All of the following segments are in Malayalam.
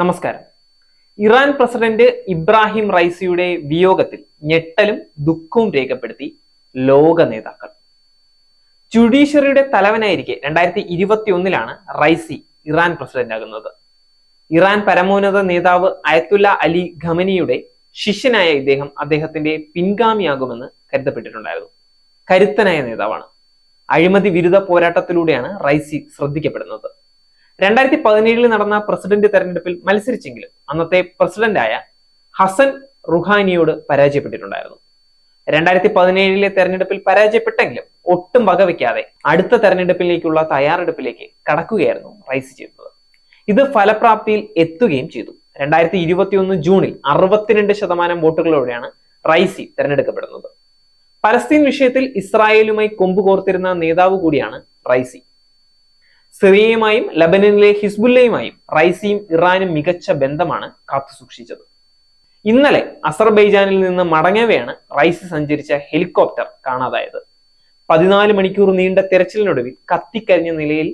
നമസ്കാരം. ഇറാൻ പ്രസിഡന്റ് ഇബ്രാഹിം റൈസിയുടെ വിയോഗത്തിൽ ഞെട്ടലും ദുഃഖവും രേഖപ്പെടുത്തി ലോക നേതാക്കൾ. ജുഡീഷ്യറിയുടെ തലവനായിരിക്കെ രണ്ടായിരത്തി ഇരുപത്തി ഒന്നിലാണ് റൈസി ഇറാൻ പ്രസിഡന്റ് ആകുന്നത് ഇറാൻ പരമോന്നത നേതാവ് അയത്തുല്ല അലി ഖമനിയുടെ ശിഷ്യനായ ഇദ്ദേഹം അദ്ദേഹത്തിന്റെ പിൻഗാമിയാകുമെന്ന് കരുതപ്പെട്ടിട്ടുണ്ടായിരുന്നു. കരുത്തനായ നേതാവാണ്. അഴിമതി വിരുദ്ധ പോരാട്ടത്തിലൂടെയാണ് റൈസി ശ്രദ്ധിക്കപ്പെടുന്നത്. രണ്ടായിരത്തി പതിനേഴിൽ നടന്ന പ്രസിഡന്റ് തെരഞ്ഞെടുപ്പിൽ മത്സരിച്ചെങ്കിലും അന്നത്തെ പ്രസിഡന്റായ ഹസൻ റുഹാനിയോട് പരാജയപ്പെട്ടിട്ടുണ്ടായിരുന്നു. രണ്ടായിരത്തി പതിനേഴിലെ തെരഞ്ഞെടുപ്പിൽ പരാജയപ്പെട്ടെങ്കിലും ഒട്ടും വകവെക്കാതെ അടുത്ത തെരഞ്ഞെടുപ്പിലേക്കുള്ള തയ്യാറെടുപ്പിലേക്ക് കടക്കുകയായിരുന്നു റൈസ് ചെയ്തത്. ഇത് ഫലപ്രാപ്തിയിൽ എത്തുകയും ചെയ്തു. രണ്ടായിരത്തി ഇരുപത്തിയൊന്ന് ജൂണിൽ അറുപത്തിരണ്ട് ശതമാനം വോട്ടുകളോടെയാണ് റൈസി തെരഞ്ഞെടുക്കപ്പെടുന്നത്. പലസ്തീൻ വിഷയത്തിൽ ഇസ്രായേലുമായി കൊമ്പ് കോർത്തിരുന്ന നേതാവ് കൂടിയാണ് റൈസി. സിറിയയുമായും ലബനനിലെ ഹിസ്ബുല്ലയുമായും റൈസിയും ഇറാനും മികച്ച ബന്ധമാണ് കാത്തുസൂക്ഷിച്ചത് ഇന്നലെ അസർബൈജാനിൽ നിന്ന് മടങ്ങവെയാണ് റൈസി സഞ്ചരിച്ച ഹെലികോപ്റ്റർ കാണാതായത്. പതിനാല് മണിക്കൂർ നീണ്ട തെരച്ചിലിനൊടുവിൽ കത്തിക്കരിഞ്ഞ നിലയിൽ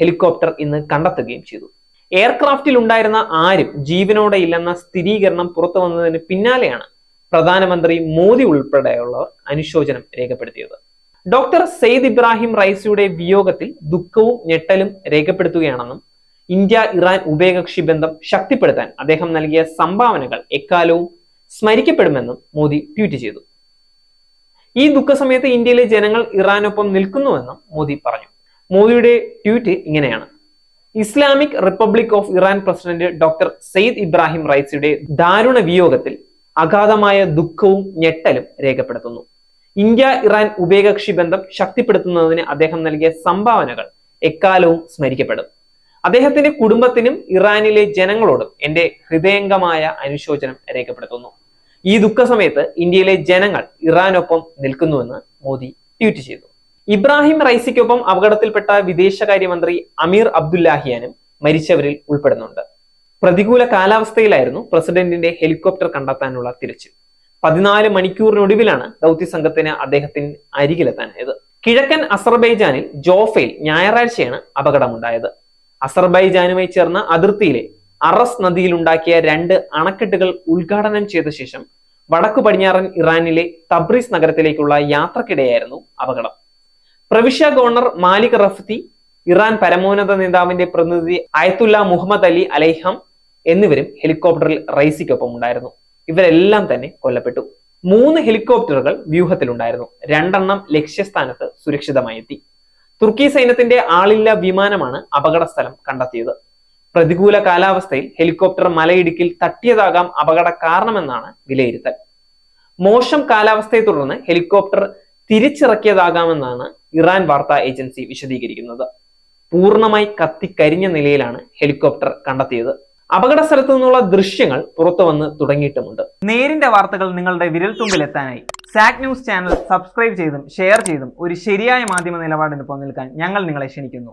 ഹെലികോപ്റ്റർ ഇന്ന് കണ്ടെത്തുകയും ചെയ്തു. എയർക്രാഫ്റ്റിൽ ഉണ്ടായിരുന്ന ആരും ജീവനോടെ ഇല്ലെന്ന സ്ഥിരീകരണം പുറത്തു വന്നതിന് പിന്നാലെയാണ് പ്രധാനമന്ത്രി മോദി ഉൾപ്പെടെയുള്ളവർ അനുശോചനം രേഖപ്പെടുത്തിയത്. ഡോക്ടർ സെയ്ദ് ഇബ്രാഹിം റൈസിയുടെ വിയോഗത്തിൽ ദുഃഖവും ഞെട്ടലും രേഖപ്പെടുത്തുകയാണെന്നും ഇന്ത്യ ഇറാൻ ഉഭയകക്ഷി ബന്ധം ശക്തിപ്പെടുത്താൻ അദ്ദേഹം നൽകിയ സംഭാവനകൾ എക്കാലവും സ്മരിക്കപ്പെടുമെന്നും മോദി ട്വീറ്റ് ചെയ്തു. ഈ ദുഃഖസമയത്ത് ഇന്ത്യയിലെ ജനങ്ങൾ ഇറാനൊപ്പം നിൽക്കുന്നുവെന്നും മോദി പറഞ്ഞു. മോദിയുടെ ട്വീറ്റ് ഇങ്ങനെയാണ്. Islamic Republic of Iran president doctor Seyed Ebrahim റൈസിയുടെ ദാരുണ വിയോഗത്തിൽ അഗാധമായ ദുഃഖവും ഞെട്ടലും രേഖപ്പെടുത്തുന്നു. ഇന്ത്യ ഇറാൻ ഉഭയകക്ഷി ബന്ധം ശക്തിപ്പെടുത്തുന്നതിന് അദ്ദേഹം നൽകിയ സംഭാവനകൾ എക്കാലവും സ്മരിക്കപ്പെടും. അദ്ദേഹത്തിന്റെ കുടുംബത്തിനും ഇറാനിലെ ജനങ്ങളോടും എന്റെ ഹൃദയംഗമായ അനുശോചനം രേഖപ്പെടുത്തുന്നു. ഈ ദുഃഖസമയത്ത് ഇന്ത്യയിലെ ജനങ്ങൾ ഇറാനൊപ്പം നിൽക്കുന്നുവെന്ന് മോദി ട്വീറ്റ് ചെയ്തു. ഇബ്രാഹിം റൈസിക്കൊപ്പം അപകടത്തിൽപ്പെട്ട വിദേശകാര്യമന്ത്രി അമീർ അബ്ദുല്ലാഹിയാനും മരിച്ചവരിൽ ഉൾപ്പെടുന്നുണ്ട്. പ്രതികൂല കാലാവസ്ഥയിലായിരുന്നു പ്രസിഡന്റിന്റെ ഹെലികോപ്റ്റർ കണ്ടെത്താനുള്ള തിരച്ചിൽ. പതിനാല് മണിക്കൂറിനൊടുവിലാണ് ദൗത്യ സംഘത്തിന് അദ്ദേഹത്തിന് അരികിലെത്താനായത്. കിഴക്കൻ അസർബൈജാനിൽ ജോഫയിൽ ഞായറാഴ്ചയാണ് അപകടമുണ്ടായത്. അസർബൈജാനുമായി ചേർന്ന അതിർത്തിയിലെ അറസ് നദിയിലുണ്ടാക്കിയ രണ്ട് അണക്കെട്ടുകൾ ഉദ്ഘാടനം ചെയ്ത ശേഷം വടക്കു പടിഞ്ഞാറൻ ഇറാനിലെ തബ്രീസ് നഗരത്തിലേക്കുള്ള യാത്രക്കിടെയായിരുന്നു അപകടം. പ്രവിശ്യ ഗവർണർ മാലിക് റഫ്തി ഇറാൻ പരമോന്നത നേതാവിന്റെ പ്രതിനിധി അയത്തുല്ല മുഹമ്മദ് അലി അലൈഹം എന്നിവരും ഹെലികോപ്റ്ററിൽ റൈസിക്കൊപ്പം ഉണ്ടായിരുന്നു ഇവരെല്ലാം തന്നെ കൊല്ലപ്പെട്ടു. മൂന്ന് ഹെലികോപ്റ്ററുകൾ വ്യൂഹത്തിലുണ്ടായിരുന്നു. രണ്ടെണ്ണം ലക്ഷ്യസ്ഥാനത്ത് സുരക്ഷിതമായി എത്തി തുർക്കി സൈന്യത്തിന്റെ ആളില്ല വിമാനമാണ് അപകട സ്ഥലം കണ്ടെത്തിയത്. പ്രതികൂല കാലാവസ്ഥയിൽ ഹെലികോപ്റ്റർ മലയിടുക്കിൽ തട്ടിയതാകാം അപകട കാരണമെന്നാണ് വിലയിരുത്തൽ. മോശം കാലാവസ്ഥയെ തുടർന്ന് ഹെലികോപ്റ്റർ തിരിച്ചിറക്കിയതാകാമെന്നാണ് ഇറാൻ വാർത്താ ഏജൻസി വിശദീകരിക്കുന്നത്. പൂർണമായി കത്തിക്കരിഞ്ഞ നിലയിലാണ് ഹെലികോപ്റ്റർ കണ്ടെത്തിയത്. അപകട സ്ഥലത്തു നിന്നുള്ള ദൃശ്യങ്ങൾ പുറത്തു വന്ന് തുടങ്ങിയിട്ടുമുണ്ട്. നേരിന്റെ വാർത്തകൾ നിങ്ങളുടെ വിരൽത്തുമ്പിൽ എത്താനായി. സാക് ന്യൂസ് ചാനൽ സബ്സ്ക്രൈബ് ചെയ്തും ഷെയർ ചെയ്തും ഒരു ശരിയായ മാധ്യമ നിലപാടിനൊപ്പം നിൽക്കാൻ ഞങ്ങൾ നിങ്ങളെ ക്ഷണിക്കുന്നു.